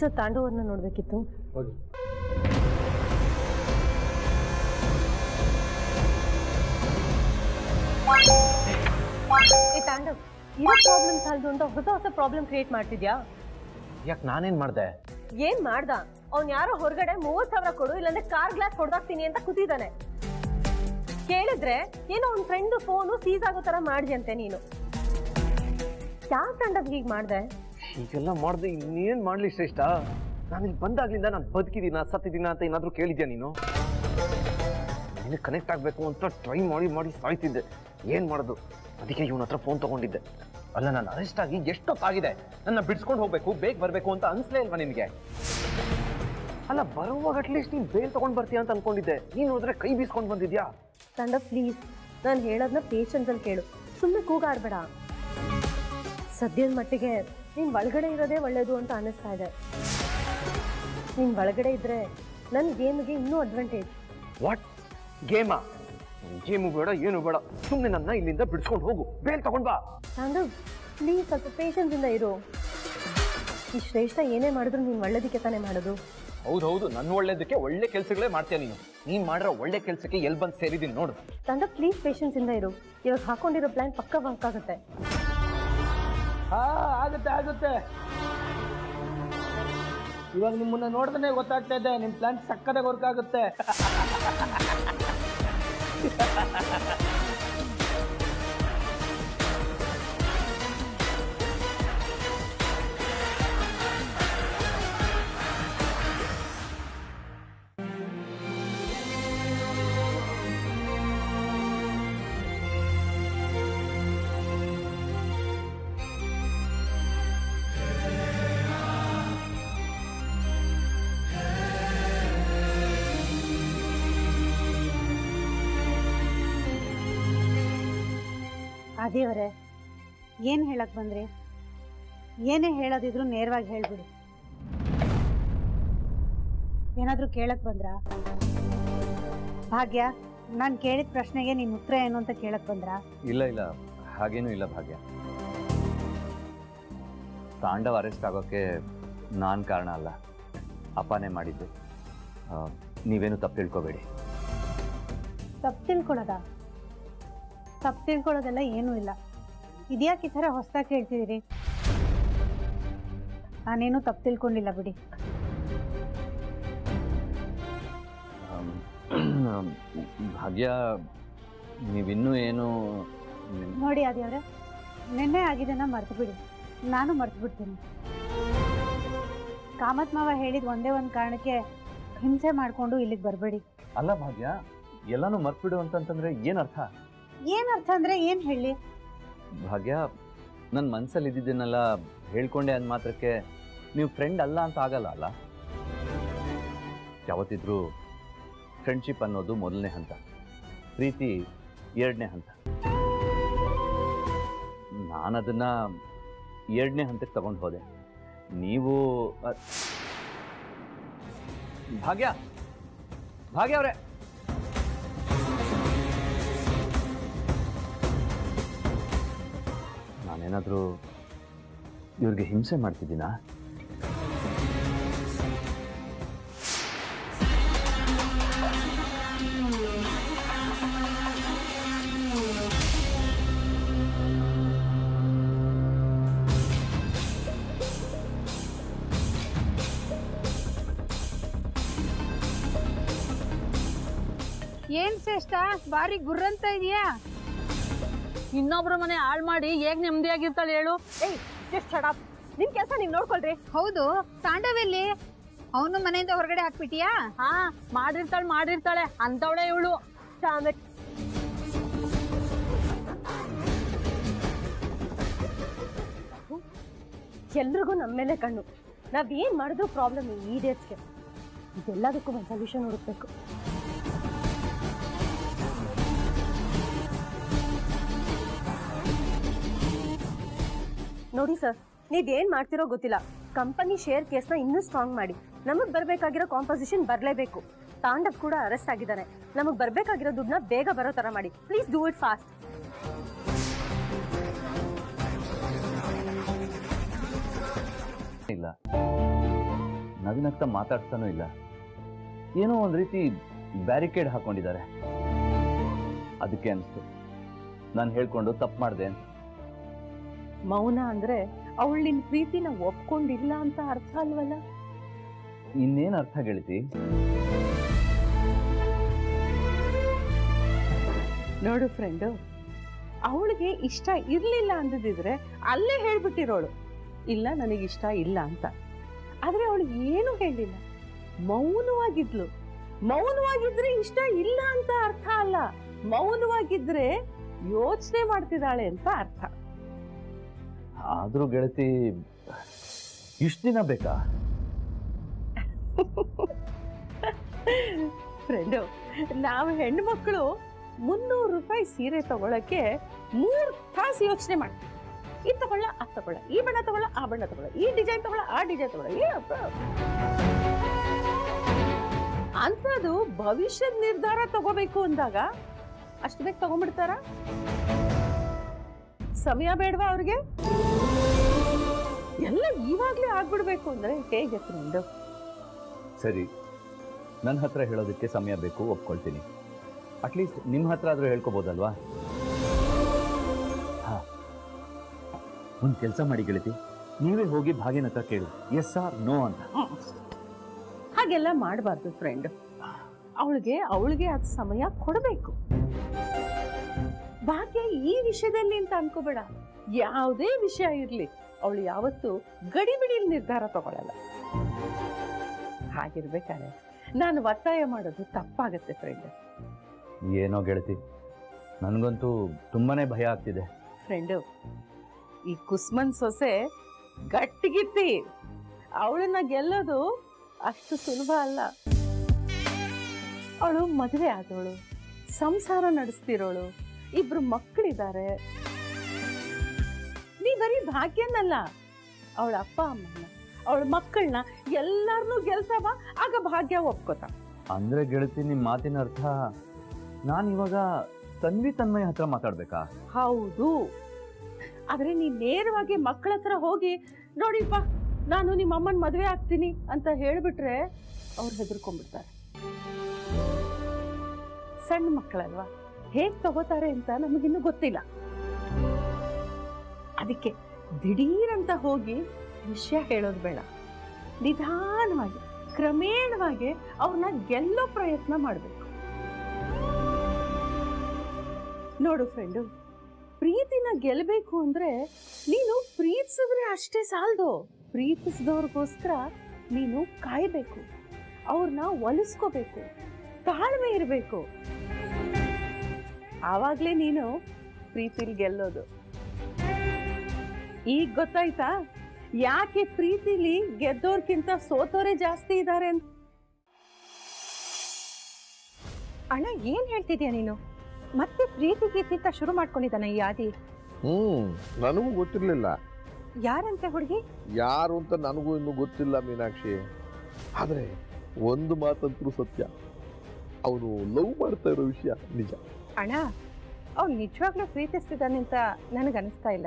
Sir ತಾಂಡವನ್ನ ನೋಡಬೇಕಿತ್ತು. ಹೋಗಿ ತಾಂಡವ್ ಇರೋ problem ಸಾಲದು ಅಂತ ಹೊಸ ಹೊಸ ಪ್ರಾಬ್ಲಮ್ ಕ್ರಿಯೇಟ್ ಮಾಡ್ತಿದ್ಯಾ? ಯಾಕೆ ನಾನೇನ್ ಮಾಡ್ದೆ? ಏನ್ ಮಾಡ್ದ? ಅವ್ನ್ ಯಾರೋ ಹೊರಗಡೆ ಮೂವತ್ ಸಾವಿರ ಕೊಡು ಇಲ್ಲಾಂದ್ರೆ ಕಾರ್ ಗ್ಲಾಸ್ ಹೊಡೆದಾಕ್ತೀನಿ ಅಂತ ಕೂತಿದ್ದಾನೆ. ಕೇಳಿದ್ರೆ ಏನೋ ಅವ್ನ ಫ್ರೆಂಡ್ ಫೋನು ಸೀಸ್ ಆಗೋ ತರ ಮಾಡಿದ್ಯಂತೆ ನೀನು. ಯಾವ ತಾಂಡವ್ ಹೀಗೆ ಮಾಡ್ದೆ? ಹೀಗೆಲ್ಲ ಮಾಡಿದೆ ಇನ್ನೇನ್ ಮಾಡ್ಲಿ ಶ್ರೇಷ್ಠ? ನಾನು ಇಲ್ಲಿ ಬಂದಾಗ್ಲಿಂದ ನಾನು ಬದುಕಿದೀನ ಸತ್ತಿದ್ದೀನ ಅಂತ ಏನಾದರೂ ಕೇಳಿದ್ಯಾ ನೀನು? ನೀನು ಕನೆಕ್ಟ್ ಆಗಬೇಕು ಅಂತ ಟ್ರೈ ಮಾಡಿ ಮಾಡಿ ಸಾಯ್ತಿದ್ದೆ. ಏನ್ ಮಾಡೋದು? ಅದಕ್ಕೆ ಇವನ ಹತ್ರ ಫೋನ್ ತಗೊಂಡಿದ್ದೆ. ಅಲ್ಲ, ನಾನು ಅರೆಸ್ಟ್ ಆಗಿ ಎಷ್ಟೊತ್ತಾಗಿದೆ? ನನ್ನ ಬಿಡ್ಸ್ಕೊಂಡು ಹೋಗ್ಬೇಕು, ಬೇಗ ಬರಬೇಕು ಅಂತ ಅನಿಸ್ಲೇ ಇಲ್ವಾ ನಿನಗೆ? ಅಲ್ಲ, ಬರುವಾಗ ಅಟ್ಲೀಸ್ಟ್ ನೀನು ಬೇಗ ತೊಗೊಂಡು ಬರ್ತೀಯ ಅಂತ ಅನ್ಕೊಂಡಿದ್ದೆ. ನೀನು ಹೋದ್ರೆ ಕೈ ಬೀಸ್ಕೊಂಡು ಬಂದಿದ್ಯಾ? ತಂಡ ಪ್ಲೀಸ್ ನಾನು ಹೇಳೋದನ್ನ ಪೇಷನ್ಸ್ ಅಲ್ಲಿ ಕೇಳು. ಸುಮ್ಮನೆ ಕೂಗಾಡ್ಬೇಡ. ಸದ್ಯದ ಮಟ್ಟಿಗೆ ನೀನ್ ಒಳಗಡೆ ಇರೋದೇ ಒಳ್ಳೇದು ಅಂತ ಅನ್ನಿಸ್ತಾ ಇದೆ. ನೀನ್ ಒಳಗಡೆ ಇದ್ರೆ ನನ್ನ ಗೇಮ್ಗೆ ಇನ್ನೂ ಅಡ್ವಾಂಟೇಜ್ ವಾಟ್ ಗೇಮಾ? ಗೇಮು ಬೇಡ ಏನು ಬೇಡ. ಸುಮ್ಮನೆ ನನ್ನ ಇಲ್ಲಿಂದ ಬಿಡಿಸ್ಕೊಂಡು ಹೋಗು. ಬೇಲ್ ತಗೊಂಡ್ ಬಾ. ತಾಂಡವ್ ಪ್ಲೀಸ್ ಸ್ವಲ್ಪ ಪೇಷನ್ಸ್ ಇಂದ ಇರು. ಈ ಶ್ರೇಷ್ಠ ಏನೇ ಮಾಡಿದ್ರು ನೀನು ಒಳ್ಳೇದಕ್ಕೆ ತಾನೇ ಮಾಡೋದು. ಹೌದು ಹೌದು ನನ್ನ ಒಳ್ಳೇದಕ್ಕೆ ಒಳ್ಳೆ ಕೆಲಸಗಳೇ ಮಾಡ್ತೀಯ ನೀನು. ನೀನ್ ಮಾಡಿರೋ ಒಳ್ಳೆ ಕೆಲಸಕ್ಕೆ ಎಲ್ಲಿ ಬಂದು ಸೇರಿದ್ದೀನಿ ನೋಡು. ತಾಂಡವ್ ಪ್ಲೀಸ್ ಪೇಷನ್ಸ್ ಇಂದ ಇರು. ಇವಾಗ ಹಾಕೊಂಡಿರೋ ಪ್ಲಾನ್ ಪಕ್ಕ ಬಂಕ್ ಆಗುತ್ತೆ. ಹಾ ಆಗುತ್ತೆ ಆಗುತ್ತೆ. ಇವಾಗ ನಿಮ್ಮನ್ನ ನೋಡಿದ್ರೆ ಗೊತ್ತಾಗ್ತಾ ಇದೆ ನಿಮ್ ಪ್ಲಾನ್ ಸಕ್ಕದಾಗ ವರ್ಕ್ ಆಗುತ್ತೆ. ಅದೇವ್ರೆ ಏನು ಹೇಳಕ್ಕೆ ಬಂದ್ರಿ? ಏನೇ ಹೇಳೋದಿದ್ರು ನೇರವಾಗಿ ಹೇಳ್ಬಿಡಿ. ಏನಾದರೂ ಕೇಳಕ್ಕೆ ಬಂದ್ರಾ? ಭಾಗ್ಯ ನಾನು ಕೇಳಿದ ಪ್ರಶ್ನೆಗೆ ನಿನ್ನ ಉತ್ತರ ಏನು ಅಂತ ಕೇಳಕ್ಕೆ ಬಂದ್ರಾ? ಇಲ್ಲ ಇಲ್ಲ. ಹಾಗೇನೂ ಇಲ್ಲ ಭಾಗ್ಯ. ತಾಂಡವ ಅರೆಸ್ಟ್ ಆಗೋಕ್ಕೆ ನಾನು ಕಾರಣ ಅಲ್ಲ. ಅಪ್ಪನೇ ಮಾಡಿದ್ದು. ಆ, ನೀವೇನು ತಪ್ಪು ತಿಳ್ಕೊಬೇಡಿ. ತಪ್ಪು ತಿಳ್ಕೊಳ್ಳೋದ ತಪ್ಪು ತಿಳ್ಕೊಳ್ಳೋದೆಲ್ಲ ಏನೂ ಇಲ್ಲ. ಇದ್ಯಾಕೆ ಈ ಥರ ಹೊಸ್ದಾಗಿ ಕೇಳ್ತಿದ್ದೀರಿ ನಾನೇನು ತಪ್ಪು ತಿಳ್ಕೊಂಡಿಲ್ಲ ಬಿಡಿ. ಭಾಗ್ಯ ನೀವಿನ್ನೂ ಏನು ನೋಡಿ ಅದೇವ್ರೆ ನಿನ್ನೆ ಆಗಿದ್ದನ್ನ ಮರ್ತು ಬಿಡಿ ನಾನು ಮರ್ತು ಬಿಡ್ತೀನಿ ಕಾಮತ್ ಮಾವ ಹೇಳಿದ ಒಂದೇ ಒಂದು ಕಾರಣಕ್ಕೆ ಹಿಂಸೆ ಮಾಡಿಕೊಂಡು ಇಲ್ಲಿಗೆ ಬರಬೇಡಿ. ಅಲ್ಲ ಭಾಗ್ಯ ಎಲ್ಲಾನು ಮರ್ತ್ಬಿಡು ಅಂತಂತಂದ್ರೆ ಏನು ಅರ್ಥ? ಏನು ಅರ್ಥ ಅಂದ್ರೆ ಏನು ಹೇಳಿ? ಭಾಗ್ಯ ನನ್ನ ಮನ್ಸಲ್ಲಿ ಇದ್ದಿದ್ದನ್ನೆಲ್ಲ ಹೇಳ್ಕೊಂಡೆ ಅಂದ ಮಾತ್ರಕ್ಕೆ ನೀವು ಫ್ರೆಂಡ್ ಅಲ್ಲ ಅಂತ ಆಗಲ್ಲ ಅಲ್ಲ? ಯಾವತ್ತಿದ್ರೂ ಫ್ರೆಂಡ್ಶಿಪ್ ಅನ್ನೋದು ಮೊದಲನೇ ಹಂತ, ಪ್ರೀತಿ ಎರಡನೇ ಹಂತ. ನಾನು ಅದನ್ನ ಎರಡನೇ ಹಂತಕ್ಕೆ ತಗೊಂಡು ಹೋದೆ. ನೀವು ಭಾಗ್ಯ ಭಾಗ್ಯ ಅವರೇ! ನಾನೇನಾದರೂ ಇವ್ರಿಗೆ ಹಿಂಸೆ ಮಾಡ್ತಿದ್ದೀನಾ? ಏನ್ ಶ್ರೇಷ್ಠ? ಬಾರಿ ಗುರ್ರಂತ ಇದೆಯಾ? ಇನ್ನೊಬ್ರ ಮನೆ ಹಾಳು ಮಾಡಿ ಹೇಗ್ ನೆಮ್ಮದಿಯಾಗಿರ್ತಾಳೆ ಹೇಳು? ಏಯ್ ಜಸ್ಟ್ ಶಡಪ್ ನಿಮ್ ಕೆಲಸ ನೀವ್ ನೋಡ್ಕೊಳ್ರಿ. ಹೌದು ತಾಂಡವೆಲ್ಲಿ ಅವನು ಮನೆಯಿಂದ ಹೊರಗಡೆ ಹಾಕ್ಬಿಟ್ಟಿಯಾ? ಹಾ ಮಾಡಿರ್ತಾಳೆ ಮಾಡಿರ್ತಾಳೆ ಅಂತವಳೆ ಇವಳು. ಎಲ್ರಿಗೂ ನಮ್ಮ ಮೇಲೆ ಕಣ್ಣು. ನಾವ್ ಏನ್ ಮಾಡಿದ್ರು ಪ್ರಾಬ್ಲಮ್ ಈ ಡೇಟ್ಸ್ಗೆ ಇದೆಲ್ಲದಕ್ಕೂ ಒಂದು ಸೊಲ್ಯೂಷನ್ ಹುಡುಕ್ಬೇಕು. ನೋಡಿ ಸರ್, ನೀವೇನ್ ಮಾಡ್ತಿರೋ ಗೊತ್ತಿಲ್ಲ. ಕಂಪನಿ ಶೇರ್ ಕೇಸ್ನ ಇನ್ನೂ ಸ್ಟ್ರಾಂಗ್ ಮಾಡಿ. ನಮಗ್ ಬರಬೇಕಾಗಿರೋ ಕಾಂಪೋಸಿಷನ್ ಬರಲೇಬೇಕು. ತಾಂಡವ್ ಕೂಡ ಅರೆಸ್ಟ್ ಆಗಿದ್ದಾರೆ ನಮಗ್ ಬರಬೇಕಾಗಿರೋ ದುಡ್ಡನ್ನ ಬೇಗ ಬರೋ ತರ ಮಾಡಿ. ಪ್ಲೀಸ್ ಡೂ ಇಟ್ ಫಾಸ್ಟ್ ಇಲ್ಲ. ನವೀನಕ್ತ ಮಾತಾಡ್ತಾನೂ ಇಲ್ಲ. ಏನೋ ಒಂದು ರೀತಿ ಬ್ಯಾರಿಕೇಡ್ ಹಾಕೊಂಡಿದ್ದಾರೆ. ಅದಕ್ಕೆ ಅನಿಸ್ತು. ನಾನು ಹೇಳ್ಕೊಂಡು ತಪ್ಪು ಮಾಡಿದೆ ಅಂತ. ಮೌನ ಅಂದ್ರೆ ಅವಳು ನಿನ್ ಪ್ರೀತಿನ ಒಪ್ಕೊಂಡಿಲ್ಲ ಅಂತ ಅರ್ಥ ಅಲ್ವಲ್ಲ? ಇನ್ನೇನು ಅರ್ಥ ಗೆಳತಿ? ನೋಡು ಫ್ರೆಂಡು ಅವಳಿಗೆ ಇಷ್ಟ ಇರಲಿಲ್ಲ ಅಂದಿದ್ರೆ ಅಲ್ಲೇ ಹೇಳ್ಬಿಟ್ಟಿರೋಳು. ಇಲ್ಲ ನನಗೆ ಇಷ್ಟ ಇಲ್ಲ ಅಂತ. ಆದ್ರೆ ಅವಳು ಏನು ಹೇಳಿಲ್ಲ? ಮೌನವಾಗಿದ್ಲು. ಮೌನವಾಗಿದ್ರೆ ಇಷ್ಟ ಇಲ್ಲ ಅಂತ ಅರ್ಥ ಅಲ್ಲ. ಮೌನವಾಗಿದ್ರೆ ಯೋಚನೆ ಮಾಡ್ತಿದ್ದಾಳೆ ಅಂತ ಅರ್ಥ. ಆದರೂ ಗೆಳತಿ, ಇಷ್ಟು ದಿನ ಬೇಕಾ? ಫ್ರೆಂಡು, ನಾವು ಹೆಣ್ಣು ಮಕ್ಕಳು ಮುನ್ನೂರು ರೂಪಾಯಿ ಸೀರೆ ತಗೊಳಕ್ಕೆ ಮೂರು ತಾಸು ಯೋಚನೆ ಮಾಡ್ತೀವಿ. ಇದು ತಗೊಳ್ಳ, ಅದು ತಗೊಳ್ಳ, ಈ ಬಣ್ಣ ತಗೊಳ್ಳ, ಆ ಬಣ್ಣ ತಗೊಳ್ಳ, ಈ ಡಿಸೈನ್ ತಗೊಳ್ಳ, ಆ ಡಿಸೈನ್ ತಗೊಳ್ಳ ಏನಪ್ಪ ಅಂಥದ್ದು ಭವಿಷ್ಯದ ನಿರ್ಧಾರ ತಗೋಬೇಕು ಅಂದಾಗ ಅಷ್ಟು ಬೇಗ ತಗೊಂಡ್ಬಿಡ್ತಾರ? ಸಮಯ ಬೇಡವಾ ಅವ್ರಿಗೆ? ಎಲ್ಲ ಇವಾಗ್ಲೇ ಆಗ್ಬಿಡ್ಬೇಕು ಅಂದ್ರೆ ಹೇಗೆ ಫ್ರೆಂಡು ಸರಿ ನನ್ನ ಹತ್ರ ಹೇಳೋದಕ್ಕೆ ಸಮಯ ಬೇಕು ಒಪ್ಕೊಳ್ತೀನಿ. ಅಟ್ಲೀಸ್ಟ್ ನಿಮ್ಮ ಹತ್ರ ಆದರೂ ಹೇಳ್ಕೊಬೋದಲ್ವಾ? ಹಾಂ. ಒಂದು ಕೆಲಸ ಮಾಡಿ ಗೆಳತಿ ನೀವೇ ಹೋಗಿ ಭಾಗ್ಯನ ಹತ್ರ ಕೇಳು. ಎಸ್ ಆರ್ ನೋ ಅಂತ. ಹಾಗೆಲ್ಲ ಮಾಡಬಾರ್ದು ಫ್ರೆಂಡ್ ಅವಳಿಗೆ ಅವಳಿಗೆ ಅದು ಸಮಯ ಕೊಡಬೇಕು. ಭಾಗ್ಯ ಈ ವಿಷಯದಲ್ಲಿ ಅಂತ ಅನ್ಕೋಬೇಡ. ಯಾವುದೇ ವಿಷಯ ಇರಲಿ ಅವಳು ಯಾವತ್ತೂ ಗಡಿಬಿಡಿಲಿ ನಿರ್ಧಾರ ತಗೊಳ್ಳಲ್ಲ ಹಾಗಿರ್ಬೇಕಾದ್ರೆ ನಾನು ಒತ್ತಾಯ ಮಾಡೋದು ತಪ್ಪಾಗತ್ತೆ ಫ್ರೆಂಡ್ ಏನೋ ಗೆಳತಿ ನನಗಂತೂ ತುಂಬಾನೇ ಭಯ ಆಗ್ತಿದೆ. ಫ್ರೆಂಡು ಈ ಕುಸ್ಮನ್ ಸೊಸೆ ಗಟ್ಟಿಗಿತ್ತಿ. ಅವಳನ್ನ ಗೆಲ್ಲೋದು ಅಷ್ಟು ಸುಲಭ ಅಲ್ಲ. ಅವಳು ಮದುವೆ ಆದವಳು ಸಂಸಾರ ನಡೆಸ್ತಿರೋಳು. ಇಬ್ರು ಮಕ್ಕಳಿದ್ದಾರೆ ನೀ ಬರೀ ಭಾಗ್ಯನಲ್ಲ ಅವಳ ಅಪ್ಪ ಅಮ್ಮನ ಅವಳ ಮಕ್ಕಳನ್ನ ಎಲ್ಲಾರನ್ನೂ ಗೆಲ್ಸವ ಆಗ ಭಾಗ್ಯ ಒಪ್ಕೋತ. ಅಂದ್ರೆ ಗೆಳತಿ ನಿಮ್ಮ ಮಾತಿನ ಅರ್ಥ ನಾನು ಇವಾಗ ತನ್ವಿ ತನ್ಮಯ ಹತ್ರ ಮಾತಾಡ್ಬೇಕಾ? ಹೌದು. ಆದ್ರೆ ನೀ ನೇರವಾಗಿ ಮಕ್ಕಳ ಹತ್ರ ಹೋಗಿ ನೋಡಿಪ್ಪ ನಾನು ನಿಮ್ಮ ಅಮ್ಮನ ಮದುವೆ ಆಗ್ತೀನಿ ಅಂತ ಹೇಳ್ಬಿಟ್ರೆ ಅವ್ರು ಹೆದರ್ಕೊಂಡ್ಬಿಡ್ತಾರೆ. ಸಣ್ಣ ಮಕ್ಕಳಲ್ವಾ? ಹೇಗ್ ತಗೋತಾರೆ ಅಂತ ನಮಗಿನ್ನೂ ಗೊತ್ತಿಲ್ಲ. ಅದಕ್ಕೆ ದಿಢೀರಂತ ಹೋಗಿ ವಿಷಯ ಹೇಳೋದು ಬೇಡ. ನಿಧಾನವಾಗಿ, ಕ್ರಮೇಣವಾಗಿ ಅವ್ರನ್ನ ಗೆಲ್ಲೋ ಪ್ರಯತ್ನ ಮಾಡಬೇಕು. ನೋಡು ಫ್ರೆಂಡು, ಪ್ರೀತಿನ ಗೆಲ್ಲಬೇಕು ಅಂದ್ರೆ ನೀನು ಪ್ರೀತಿಸಿದ್ರೆ ಅಷ್ಟೇ ಸಾಲದು. ಪ್ರೀತಿಸಿದವ್ರಿಗೋಸ್ಕರ ನೀನು ಕಾಯಬೇಕು. ಅವ್ರನ್ನ ಒಲಿಸ್ಕೋಬೇಕು. ತಾಳ್ಮೆ ಇರಬೇಕು. ಆವಾಗಲೇ ನೀನು ಪ್ರೀತಿಲಿ ಗೆಲ್ಲೋದು. ಈಗ ಗೊತ್ತಾಯ್ತಾ? ಯಾಕೆ ಪ್ರೀತಿಲಿ ಗೆದ್ದೋರ್ಕಿಂತ ಸೋತೋರೆ ಜಾಸ್ತಿ ಇದ್ದಾರೆ ಅಂತ? ಅಣ್ಣ ಏನ್ ಹೇಳ್ತಿದ್ಯಾ ನೀನು? ಮತ್ತೆ ಪ್ರೀತಿ ಗೀತಿಂತ ಶುರು ಮಾಡ್ಕೊಂಡಿದ್ದಾನೆ ಈ ಆದಿ. ಹ್ಮ್ ನನಗೂ ಗೊತ್ತಿರ್ಲಿಲ್ಲ. ಯಾರಂತೆ ಹುಡುಗಿ? ಯಾರು ಅಂತ ನನಗೂ ಇನ್ನು ಗೊತ್ತಿಲ್ಲ ಮೀನಾಕ್ಷಿ. ಆದ್ರೆ ಒಂದು ಮಾತಂತೂ ಸತ್ಯ. ಅವನು ಲವ್ ಮಾಡ್ತಾ ಇರೋ ವಿಷಯ ನಿಜ. ಅಣ್ಣ ಅವ್ನು ನಿಜವಾಗ್ಲೂ ಪ್ರೀತಿಸ್ತಿದ್ದಾನೆ ಅಂತ ನನಗೆ ಅನಿಸ್ತಾ ಇಲ್ಲ.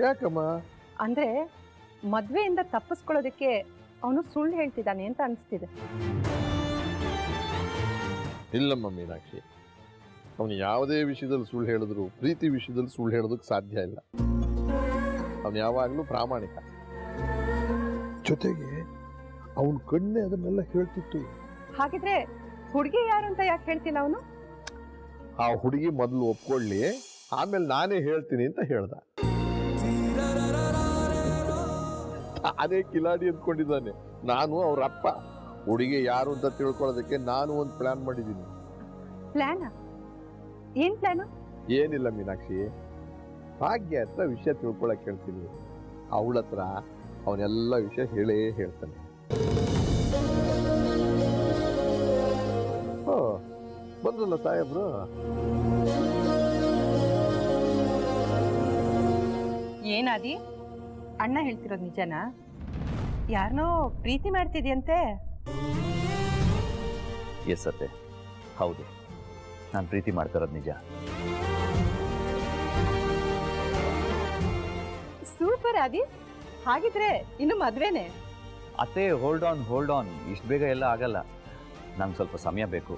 ಯಾಕಮ್ಮ? ಅಂದ್ರೆ ಮದ್ವೆಯಿಂದ ತಪ್ಪಿಸ್ಕೊಳ್ಳೋದಕ್ಕೆ ಅವನು ಸುಳ್ಳು ಹೇಳ್ತಿದ್ದಾನೆ ಅಂತ ಅನಿಸ್ತಿದೆ. ಇಲ್ಲಮ್ಮ ಮೀನಾಕ್ಷಿ ಅವನು ಯಾವುದೇ ವಿಷಯದಲ್ಲಿ ಸುಳ್ಳು ಹೇಳಿದ್ರು ಪ್ರೀತಿ ವಿಷಯದಲ್ಲಿ ಸುಳ್ಳು ಹೇಳೋದಕ್ಕೆ ಸಾಧ್ಯ ಇಲ್ಲ. ಅವನು ಯಾವಾಗಲೂ ಪ್ರಾಮಾಣಿಕ. ಜೊತೆಗೆ ಅವನ ಕಣ್ಣೆ ಅದನ್ನೆಲ್ಲ ಹೇಳ್ತಿತ್ತು. ಹಾಗಿದ್ರೆ ಹುಡುಗಿ ಯಾರು ಅಂತ ಯಾಕೆ ಹೇಳ್ತೀನಿ ಅವನು? ಆ ಹುಡುಗಿ ಮೊದಲು ಒಪ್ಕೊಳ್ಳಿ ಆಮೇಲೆ ನಾನೇ ಹೇಳ್ತೀನಿ ಅಂತ ಹೇಳ್ದ. ಅದೇ ಕಿಲಾಡಿ ಅಂದ್ಕೊಂಡಿದ್ದಾನೆ. ನಾನು ಅವ್ರ ಅಪ್ಪ. ಹುಡುಗಿ ಯಾರು ಅಂತ ತಿಳ್ಕೊಳ್ಳೋದಕ್ಕೆ ನಾನು ಒಂದು ಪ್ಲಾನ್ ಮಾಡಿದ್ದೀನಿ. ಪ್ಲಾನ್ ಏನ್ ಪ್ಲಾನ್ ಏನಿಲ್ಲ ಮೀನಾಕ್ಷಿ. ಭಾಗ್ಯ ಹತ್ರ ವಿಷಯ ತಿಳ್ಕೊಳಕ್ ಹೇಳ್ತೀನಿ. ಅವಳ ಹತ್ರ ಅವನೆಲ್ಲ ವಿಷಯ ಹೇಳೇ ಹೇಳ್ತಾನೆ. ಬಂದ್ರಲ್ಲ ಸಾಹೇಬ್ರು ಏನಾದಿ ಅಣ್ಣ ಹೇಳ್ತಿರೋದು ನಿಜನಾ? ಯಾರನೋ ಪ್ರೀತಿ ಮಾಡ್ತಿದ್ಯಂತೆ? ಎಸ್ ಅತ್ತೆ. ಹೌದು. ನಾನು ಪ್ರೀತಿ ಮಾಡ್ತಿರೋದು ನಿಜ. ಸೂಪರ್ ಆದಿ. ಹಾಗಿದ್ರೆ ಇನ್ನು ಮದ್ವೆನೆ. ಅತ್ತೆ ಹೋಲ್ಡ್ ಆನ್ ಹೋಲ್ಡ್ ಆನ್ ಇಷ್ಟು ಬೇಗ ಎಲ್ಲ ಆಗಲ್ಲ. ನಂಗೆ ಸ್ವಲ್ಪ ಸಮಯ ಬೇಕು.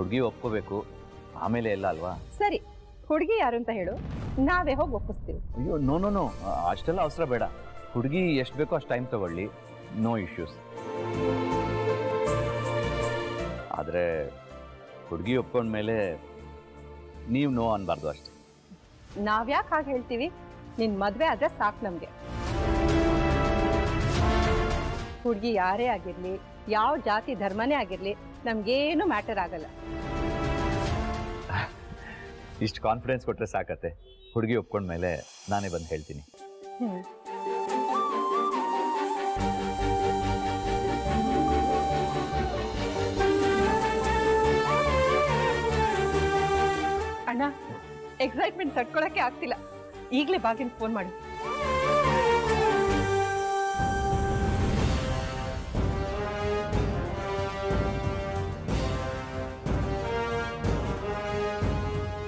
ಹುಡುಗಿ ಒಪ್ಕೋಬೇಕು. ಆಮೇಲೆ ಎಲ್ಲ ಅಲ್ವಾ? ಸರಿ ಹುಡುಗಿ ಯಾರು ಅಂತ ಹೇಳು. ನಾವೇ ಹೋಗಿ ಒಪ್ಪಿಸ್ತೀವಿ. ಅಯ್ಯೋ ನೋ ನೋ ನೋ ಅಷ್ಟೆಲ್ಲ ಅವಸರ ಬೇಡ. ಹುಡುಗಿ ಎಷ್ಟು ಬೇಕೋ ಅಷ್ಟು ಟೈಮ್ ತಗೊಳ್ಳಿ. ನೋ ಇಶ್ಯೂಸ್ ಆದರೆ ಹುಡುಗಿ ಒಪ್ಕೊಂಡ್ಮೇಲೆ ನೀವು ನೋ ಅನ್ಬಾರ್ದು ಅಷ್ಟೆ. ನಾವ್ಯಾಕೆ ಹಾಗೆ ಹೇಳ್ತೀವಿ? ನಿನ್ನ ಮದುವೆ ಆದರೆ ಸಾಕು ನಮಗೆ. ಹುಡುಗಿ ಯಾರೇ ಆಗಿರಲಿ ಯಾವ ಜಾತಿ ಧರ್ಮನೇ ಆಗಿರ್ಲಿ ನಮ್ಗೇನು ಮ್ಯಾಟರ್ ಆಗಲ್ಲ. ಇಷ್ಟು ಕಾನ್ಫಿಡೆನ್ಸ್ ಕೊಟ್ಟರೆ ಸಾಕತ್ತೆ. ಹುಡುಗಿ ಒಪ್ಕೊಂಡ್ಮೇಲೆ ನಾನೇ ಬಂದು ಹೇಳ್ತೀನಿ. ಅಣ್ಣ ಎಕ್ಸೈಟ್ಮೆಂಟ್ ತಡ್ಕೊಳಕ್ಕೆ ಆಗ್ತಿಲ್ಲ. ಈಗಲೇ ಬಾಗಿನ ಫೋನ್ ಮಾಡು.